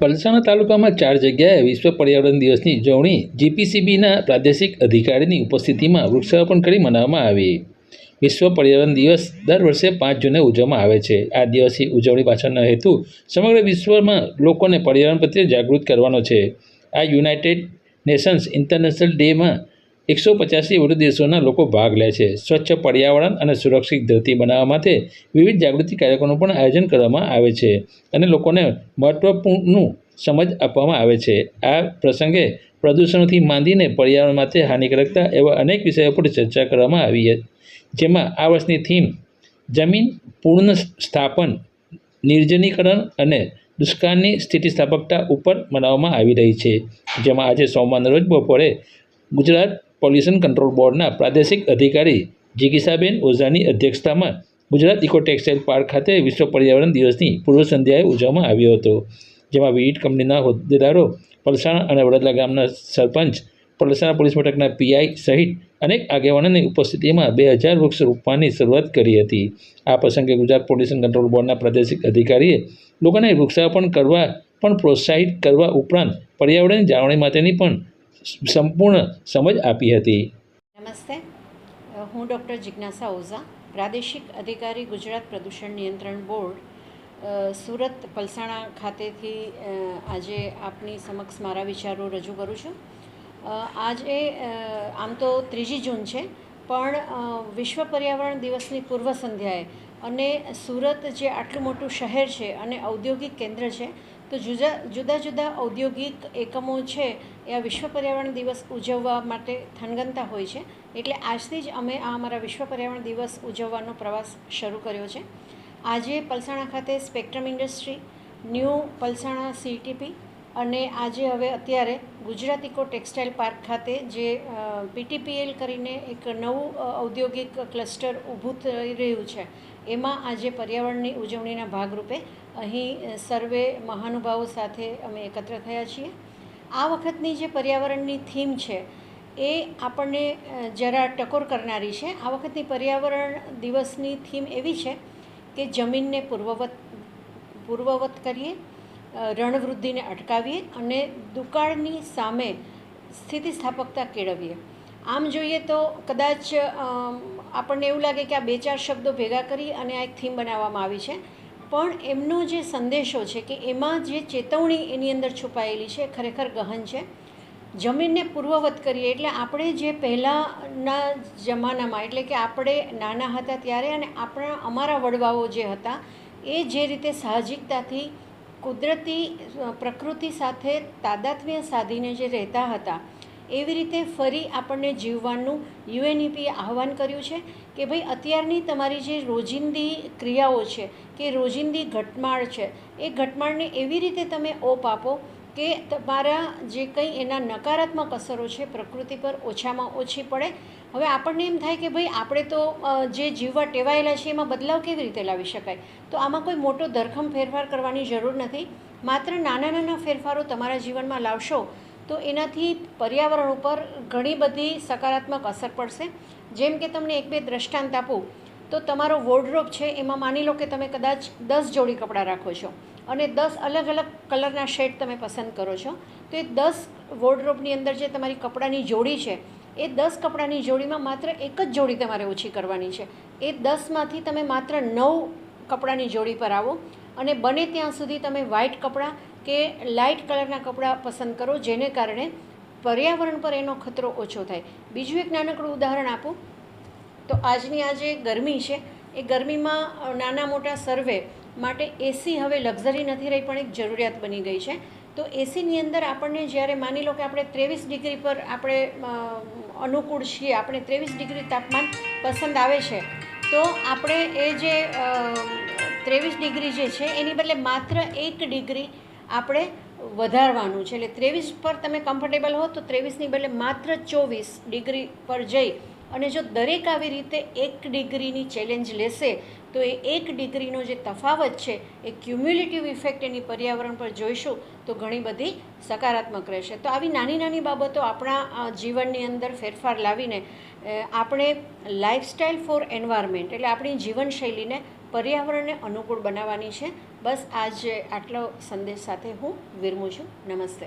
પલસાણા તાલુકામાં ચાર જગ્યાએ વિશ્વ પર્યાવરણ દિવસની ઉજવણી જીપીસીબીના પ્રાદેશિક અધિકારીની ઉપસ્થિતિમાં વૃક્ષારોપણ કરી મનાવવામાં આવી. વિશ્વ પર્યાવરણ દિવસ દર વર્ષે પાંચ જૂને ઉજવવામાં આવે છે. આ દિવસની ઉજવણી પાછળનો હેતુ સમગ્ર વિશ્વમાં લોકોને પર્યાવરણ પ્રત્યે જાગૃત કરવાનો છે. આ યુનાઇટેડ નેશન્સ ઇન્ટરનેશનલ ડેમાં એકસો પચાસથી વધુ દેશોના લોકો ભાગ લે છે. સ્વચ્છ પર્યાવરણ અને સુરક્ષિત ધરતી બનાવવા માટે વિવિધ જાગૃતિ કાર્યક્રમોનું પણ આયોજન કરવામાં આવે છે અને લોકોને મહત્ત્વપૂર્ણ સમજ આપવામાં આવે છે. આ પ્રસંગે પ્રદૂષણથી માંડીને પર્યાવરણ માટે હાનિકારકતા એવા અનેક વિષયો પર ચર્ચા કરવામાં આવી જેમાં આ વર્ષની થીમ જમીન પૂર્ણ સ્થાપન નિર્જનીકરણ અને દુષ્કાળની સ્થિતિસ્થાપકતા ઉપર મનાવવામાં આવી રહી છે. જેમાં આજે સોમવારના રોજ બપોરે ગુજરાત પોલ્યુશન કંટ્રોલ બોર્ડના પ્રાદેશિક અધિકારી જિગીસાબેન ઓઝાની અધ્યક્ષતામાં ગુજરાત ઇકો ટેક્સટાઇલ પાર્ક ખાતે વિશ્વ પર્યાવરણ દિવસની પૂર્વ સંધ્યાએ ઉજવવામાં આવ્યો હતો, જેમાં વિવિધ કંપનીના હોદ્દેદારો, પલસાણા અને વડોદરા ગામના સરપંચ, પલસાણા પોલીસ મથકના પીઆઈ સહિત અનેક આગેવાનોની ઉપસ્થિતિમાં બે હજાર વૃક્ષ રોપવાની શરૂઆત કરી હતી. આ પ્રસંગે ગુજરાત પોલ્યુશન કંટ્રોલ બોર્ડના પ્રાદેશિક અધિકારીએ લોકોને વૃક્ષારોપણ કરવા, પણ પ્રોત્સાહિત કરવા ઉપરાંત પર્યાવરણની જાળવણી માટેની પણ સંપૂર્ણ સમજ આપી હતી. નમસ્તે. હું ડૉક્ટર જિજ્ઞાસા ઓઝા, પ્રાદેશિક અધિકારી, ગુજરાત પ્રદૂષણ નિયંત્રણ બોર્ડ સુરત પલસાણા ખાતેથી આજે આપની સમક્ષ મારા વિચારો રજૂ કરું છું. આજે આમ તો ત્રીજી જૂન છે, પણ વિશ્વ પર્યાવરણ દિવસની પૂર્વ સંધ્યાએ અને સુરત જે આટલું મોટું શહેર છે અને ઔદ્યોગિક કેન્દ્ર છે, તો જુદા જુદા જુદા ઔદ્યોગિક એકમો છે એ આ વિશ્વ પર્યાવરણ દિવસ ઉજવવા માટે થનગનતા હોય છે. એટલે આજથી જ અમે આ અમારા વિશ્વ પર્યાવરણ દિવસ ઉજવવાનો પ્રવાસ શરૂ કર્યો છે. આજે પલસાણા ખાતે spectrum industry, new Palsana CTP અને આજે હવે અત્યારે ગુજરાત ઇકો ટેક્સટાઇલ પાર્ક ખાતે જે પીટીપીએલ કરીને એક નવું ઔદ્યોગિક ક્લસ્ટર ઊભું થઈ રહ્યું છે. એમાં આજે પર્યાવરણની ઉજવણીના ભાગરૂપે અહીં સર્વે મહાનુભાવો સાથે અમે એકત્ર થયા છીએ. આ વખતની જે પર્યાવરણની થીમ છે, એ આપણને જરા ટકોર કરનારી છે. આ વખતની પર્યાવરણ દિવસની થીમ એવી છે કે જમીનને પૂર્વવત પૂર્વવત કરીએ રણવૃદ્ધિને અટકાવીએ અને દુકાળની સામે સ્થિતિસ્થાપકતા કેળવીએ. આમ જોઈએ તો કદાચ આપણને એવું લાગે કે આ બે ચાર શબ્દો ભેગા કરી અને આ એક થીમ બનાવવામાં આવી છે. પણ એમનો જે સંદેશો છે કે એમાં જે ચેતવણી એની અંદર છુપાયેલી છે, ખરેખર ગહન છે. જમીનને પૂર્વવત કરીએ એટલે આપણે જે પહેલાંના જમાનામાં, એટલે કે આપણે નાના હતા ત્યારે અને આપણા, અમારા વડવાઓ જે હતા, એ જે રીતે સાહજિકતાથી, કુદરતી પ્રકૃતિ સાથે તાદાત્મ્ય સાધીને જે રહેતા હતા એવી રીતે ફરી આપણને જીવવાનું યુએનઈપીએ આહવાન કર્યું છે કે ભાઈ, અત્યારની તમારી જે રોજિંદી ક્રિયાઓ છે, કે રોજિંદી ઘટમાળ છે, એ ઘટમાળને એવી રીતે તમે ઓપ આપો કે તમારા જે કંઈ એના નકારાત્મક અસરો છે, પ્રકૃતિ પર ઓછામાં ઓછી પડે. હવે આપણને એમ થાય કે ભાઈ, આપણે તો જે જીવવા ટેવાયેલા છે એમાં બદલાવ કેવી રીતે લાવી શકાય? તો આમાં કોઈ મોટો ધરખમ ફેરફાર કરવાની જરૂર નથી. માત્ર નાના નાના ફેરફારો તમારા જીવનમાં લાવશો તો એનાથી પર્યાવરણ ઉપર ઘણી બધી સકારાત્મક અસર પડશે. જેમ કે તમને એક બે દ્રષ્ટાંત આપું, તો તમારો વોર્ડરોબ છે, એમાં માની લો કે તમે કદાચ દસ જોડી કપડાં રાખો છો અને દસ અલગ અલગ કલરના શેડ તમે પસંદ કરો છો, તો એ દસ વોર્ડરોબની અંદર જે તમારી કપડાંની જોડી છે, એ દસ કપડાંની જોડીમાં માત્ર એક જ જોડી તમારે ઓછી કરવાની છે. એ દસમાંથી તમે માત્ર નવ કપડાંની જોડી પર આવો અને બને ત્યાં સુધી તમે વ્હાઇટ કપડાં કે લાઇટ કલરના કપડાં પસંદ કરો, જેને કારણે પર્યાવરણ પર એનો ખતરો ઓછો થાય. બીજું એક નાનકડું ઉદાહરણ આપું. તો આજની આ જે ગરમી છે, એ ગરમીમાં નાના મોટા સર્વે માટે એસી હવે લક્ઝરી નથી રહી પણ એક જરૂરિયાત બની ગઈ છે. તો એસીની અંદર આપણને જ્યારે માની લો કે આપણે ત્રેવીસ ડિગ્રી પર આપણે અનુકૂળ છીએ, આપણે ત્રેવીસ ડિગ્રી તાપમાન પસંદ આવે છે, તો આપણે એ જે ત્રેવીસ ડિગ્રી જે છે, એની બદલે માત્ર એક ડિગ્રી આપણે વધારવાનું છે. એટલે ત્રેવીસ પર તમે કમ્ફર્ટેબલ હો તો ત્રેવીસની બદલે માત્ર ચોવીસ ડિગ્રી પર જઈ અને જો દરેક આવી રીતે એક ડિગ્રીની ચેલેન્જ લેશે, તો એ એક ડિગ્રીનો જે તફાવત છે, એ ક્યુમ્યુલેટિવ ઇફેક્ટ એની પર્યાવરણ પર જોઈશું, તો ઘણી બધી સકારાત્મક રહેશે. તો આવી નાની નાની બાબતો આપણા જીવનની અંદર ફેરફાર લાવીને આપણે લાઇફસ્ટાઈલ ફોર એન્વાયરમેન્ટ એટલે આપણી જીવનશૈલીને પર્યાવરણને અનુકૂળ બનાવવાની છે. બસ આજે આટલો સંદેશ સાથે હું વિરમું છું. નમસ્તે.